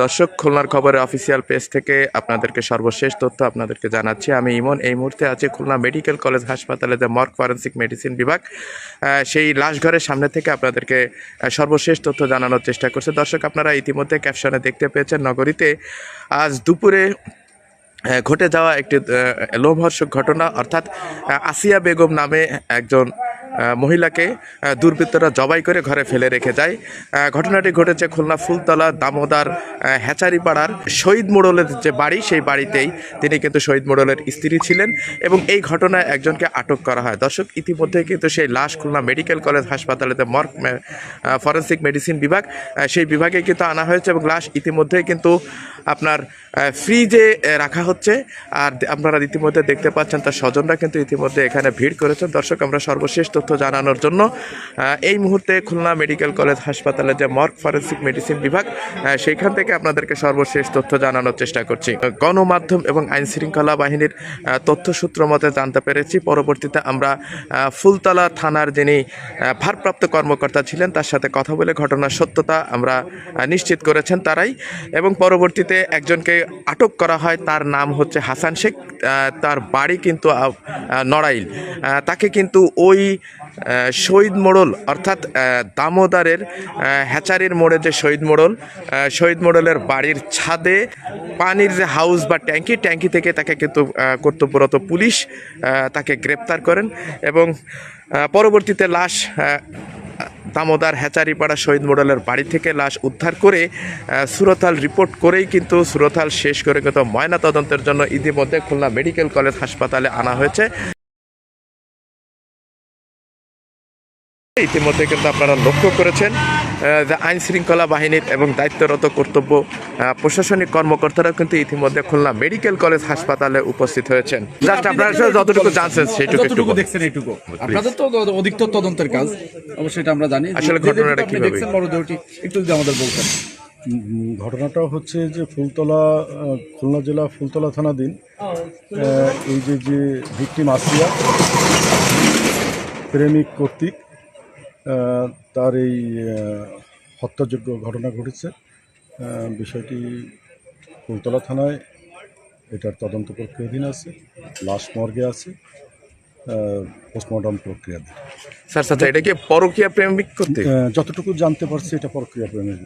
দর্শক, খুলনার খবরের অফিসিয়াল পেজ থেকে আপনাদেরকে সর্বশেষ তথ্য আপনাদেরকে জানাচ্ছি। আমি ইমন, এই মুহূর্তে আছি খুলনা মেডিকেল কলেজ হাসপাতালে, যে মর্ক ফরেন্সিক মেডিসিন বিভাগ। সেই লাশঘরের সামনে থেকে আপনাদেরকে সর্বশেষ তথ্য জানানোর চেষ্টা করছে। দর্শক, আপনারা ইতিমধ্যে ক্যাপশনে দেখতে পেয়েছেন, নগরীতে আজ দুপুরে ঘটে যাওয়া একটি লোমহর্ষক ঘটনা। অর্থাৎ আসিয়া বেগম নামে একজন মহিলাকে দুর্বৃত্তরা জবাই করে ঘরে ফেলে রেখে যায়। ঘটনাটি ঘটেছে খুলনা ফুলতলা দামোদার হ্যাচারিপাড়ার শহীদ মোড়লের যে বাড়ি, সেই বাড়িতেই তিনি কিন্তু শহীদ মোড়লের স্ত্রী ছিলেন এবং এই ঘটনায় একজনকে আটক করা হয়। দর্শক, ইতিমধ্যে কিন্তু সেই লাশ খুলনা মেডিকেল কলেজ হাসপাতালেতে মর্ক ফরেন্সিক মেডিসিন বিভাগ সেই বিভাগে কিন্তু আনা হয়েছে এবং লাশ ইতিমধ্যে কিন্তু আপনার ফ্রিজে রাখা হচ্ছে। আর আপনারা ইতিমধ্যে দেখতে পাচ্ছেন তার স্বজনরা কিন্তু ইতিমধ্যে এখানে ভিড় করেছেন। দর্শক, আমরা সর্বশেষ জানানোর জন্য এই মুহূর্তে খুলনা মেডিকেল কলেজ হাসপাতালে যে মর্গ ফরেন্সিক মেডিসিন বিভাগ সেইখান থেকে আপনাদেরকে সর্বশেষ তথ্য জানানোর চেষ্টা করছি। গণমাধ্যম এবং আইন শৃঙ্খলা বাহিনীর আহ, তথ্য সূত্র মতে জানতে পেরেছি পরবর্তীতে আমরা ফুলতলা থানার যিনি ভারপ্রাপ্ত কর্মকর্তা ছিলেন তার সাথে কথা বলে ঘটনার সত্যতা আমরা নিশ্চিত করেছেন তারাই। এবং পরবর্তীতে একজনকে আটক করা হয় তার নাম হচ্ছে হাসান শেখ তার বাড়ি কিন্তু নড়াইল। তাকে কিন্তু ওই শহীদ মোড়ল, অর্থাৎ দামোদারের হ্যাচারির মোড়ে যে শহীদ মোড়ল শহীদ মোড়লের বাড়ির ছাদে পানির যে হাউস বা ট্যাঙ্কি ট্যাঙ্কি থেকে তাকে কিন্তু কর্তব্যরত পুলিশ তাকে গ্রেপ্তার করেন এবং পরবর্তীতে লাশ দামোদার হ্যাচারিপাড়া শহীদ মোডেলের বাড়ি থেকে লাশ উদ্ধার করে সুরতাল রিপোর্ট করেই কিন্তু সুরতাল শেষ করে কিন্তু ময়না তদন্তের জন্য ইতিমধ্যে খুলনা মেডিকেল কলেজ হাসপাতালে আনা হয়েছে। ইতিমধ্যে কিন্তু আপনারা লক্ষ্য করেছেন আহ, যে আইন শৃঙ্খলা বাহিনীর এবং দায়িত্বরত কর্তব্য প্রশাসনিক কর্মকর্তারাও কিন্তু ইতিমধ্যে খুলনা মেডিকেল কলেজ হাসপাতালে উপস্থিত হয়েছেন। জাস্ট আপনারা যতটুকু জানছেন সেটুকু একটু দেখছেন এইটুকু। আপনাদের তো অধিকতর তদন্তের কাজ অবশ্যই এটা আমরা জানি। আসলে ঘটনাটা? দেখছেন মরদেহটি একটু যদি আমাদের বলতেন। ঘটনাটা হচ্ছে যে ফুলতলা আহ, খুলনা জেলা ফুলতলা থানাধীন আহ, এই যে যে ভিকটিম আসিয়া প্রেমিক কর্তৃক তার এই হত্যাযোগ্য ঘটনা ঘটেছে। বিষয়টি কুলতলা থানায় এটার তদন্ত প্রক্রিয়াধীন আছে লাশ মর্গে আছে পোস্টমর্টম প্রক্রিয়াধীন স্যার স্যার এটা কি পরকীয়া প্রেমিক করতে যতটুকু জানতে পারছি এটা প্রক্রিয়া প্রেমিক।